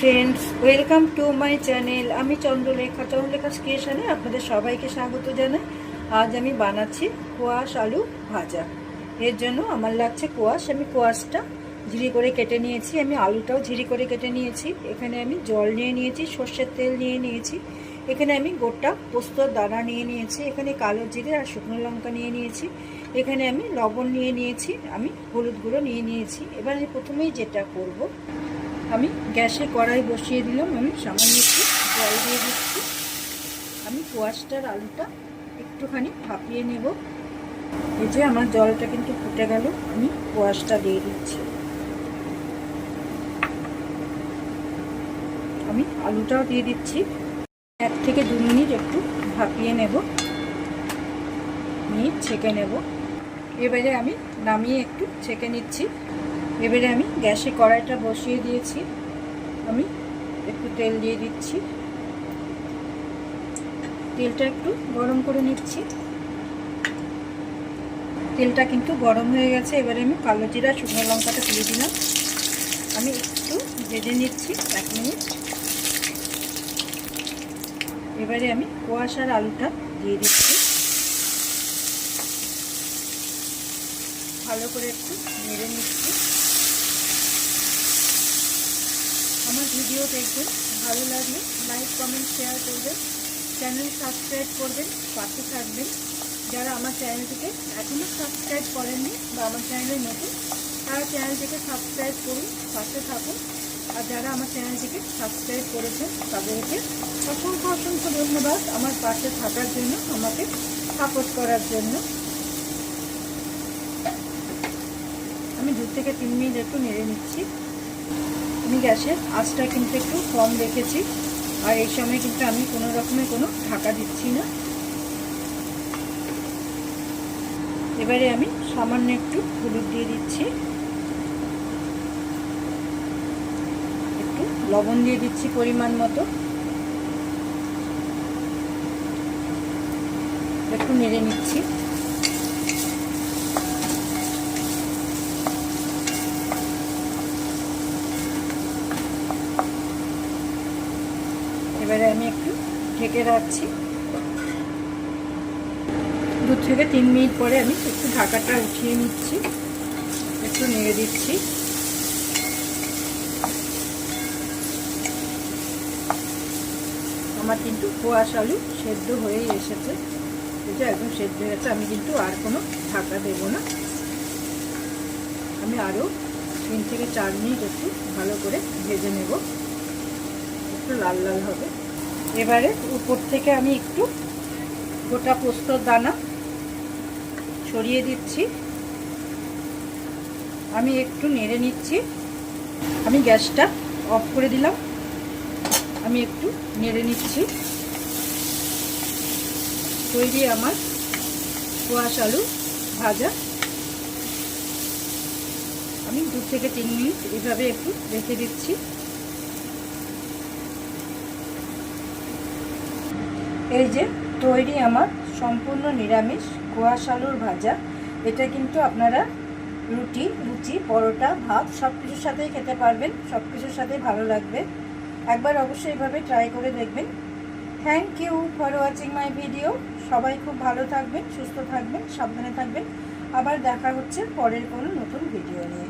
Friends welcome to my channel আমি চন্দ্রলেখা চন্দ্রলেখা স্টেশনে আপনাদের সবাইকে স্বাগত জানাই। আজ আমি বানাচ্ছি কোয়াশ আলু ভাজা। এর জন্য আমার লাগছে কোয়াশ। আমি কোয়াশটা ঝিরি করে কেটে নিয়েছি। আমি আলুটাও ঝিরি করে কেটে নিয়েছি। এখানে আমি জল নিয়ে নিয়েছি, সর্ষের তেল নিয়ে নিয়েছি। এখানে আমি গোটা পোস্তর দানা নিয়ে নিয়েছি। এখানে কালো জিরে আর শুকনো লঙ্কা নিয়ে নিয়েছি। এখানে আমি লবণ নিয়ে নিয়েছি। আমি হলুদ গুঁড়ো নিয়ে নিয়েছি। এবার আমি প্রথমেই যেটা করব আমি গ্যাসে কড়াই বসিয়ে দিলাম, আমি সামান্য একটু জল দিয়ে দিচ্ছি। আমি কোয়াশটার আলুটা একটুখানি ভাপিয়ে নেব। এই যে আমার জলটা কিন্তু ফুটে গেল, আমি কোয়াশটা দিয়ে দিচ্ছি। আমি আলুটাও দিয়ে দিচ্ছি। এক থেকে দু মিনিট একটু ভাপিয়ে নেব। নিয়ে ছেঁকে নেব। এবারে আমি নামিয়ে একটু ছেঁকে নিচ্ছি। এবারে আমি গ্যাসে কড়াইটা বসিয়ে দিয়েছি। আমি একটু তেল দিয়ে দিচ্ছি। তেলটা একটু গরম করে নিচ্ছি। তেলটা কিন্তু গরম হয়ে গেছে। এবারে আমি কালো জিরা, শুকনো লঙ্কাটা তুলে দিলাম। আমি একটু ভেজে নিচ্ছি এক মিনিট। এবারে আমি কোয়াশার আলুটা দিয়ে দিচ্ছি। ভালো করে একটু নেড়ে নিচ্ছি। আমার ভিডিও দেখবেন, ভালো লাগলে লাইক কমেন্ট শেয়ার করবেন চ্যানেল সাবস্ক্রাইব করবেন, পাশে থাকবেন। যারা আমার চ্যানেলটিকে এখনও সাবস্ক্রাইব করেননি বা আমার চ্যানেলে নতুন, তারা চ্যানেলটিকে সাবস্ক্রাইব করুন, পাশে থাকুন। আর যারা আমার চ্যানেলটিকে সাবস্ক্রাইব করেছেন, তাদেরকে অসংখ্য অসংখ্য ধন্যবাদ আমার পাশে থাকার জন্য, আমাকে সাপোর্ট করার জন্য। আমি দু থেকে তিন মিনিট একটু নেড়ে নিচ্ছি। আমি গ্যাসের আঁচটা কিন্তু একটু কম রেখেছি। আর এই সময় কিন্তু আমি কোনো রকমের কোনো ঢাকা দিচ্ছি না। এবারে আমি সামান্য একটু হলুদ দিয়ে দিচ্ছি। একটু লবণ দিয়ে দিচ্ছি পরিমাণ মতো। একটু নেড়ে নিচ্ছি। এবারে আমি একটু ঢেকে রাখছি। দু থেকে তিন মিনিট পরে আমি একটু ঢাকাটা উঠিয়ে নিচ্ছি, একটু নেড়ে দিচ্ছি। আমার কিন্তু কোয়াশ আলু সেদ্ধ হয়েই এসেছে। এটা একদম সেদ্ধ হয়ে আমি কিন্তু আর কোনো ঢাকা দেবো না। আমি আরও তিন থেকে চার মিনিট একটু ভালো করে ভেজে নেব। একটু লাল লাল হবে। এবারে উপর থেকে আমি একটু গোটা পোস্তর দানা ছড়িয়ে দিচ্ছি। আমি একটু নেড়ে নিচ্ছি। আমি গ্যাসটা অফ করে দিলাম। আমি একটু নেড়ে নিচ্ছি। তৈরি আমার কোয়াশ আলু ভাজা। আমি দু থেকে তিন মিনিট এভাবে একটু রেখে দিচ্ছি। এই যে তৈরি আমার সম্পূর্ণ নিরামিষ কোয়াশ আলুর ভাজা, এটা কিন্তু আপনারা রুটি, লুচি, পরোটা, ভাত সব কিছুর সাথেই খেতে পারবেন সব কিছুর সাথেই ভালো লাগবে। একবার অবশ্যই এভাবে ট্রাই করে দেখবেন। Thank you for watching my video সবাই খুব ভালো থাকবেন, সুস্থ থাকবেন, সাবধানে থাকবেন। আবার দেখা হচ্ছে পরের কোনো নতুন ভিডিও নিয়ে।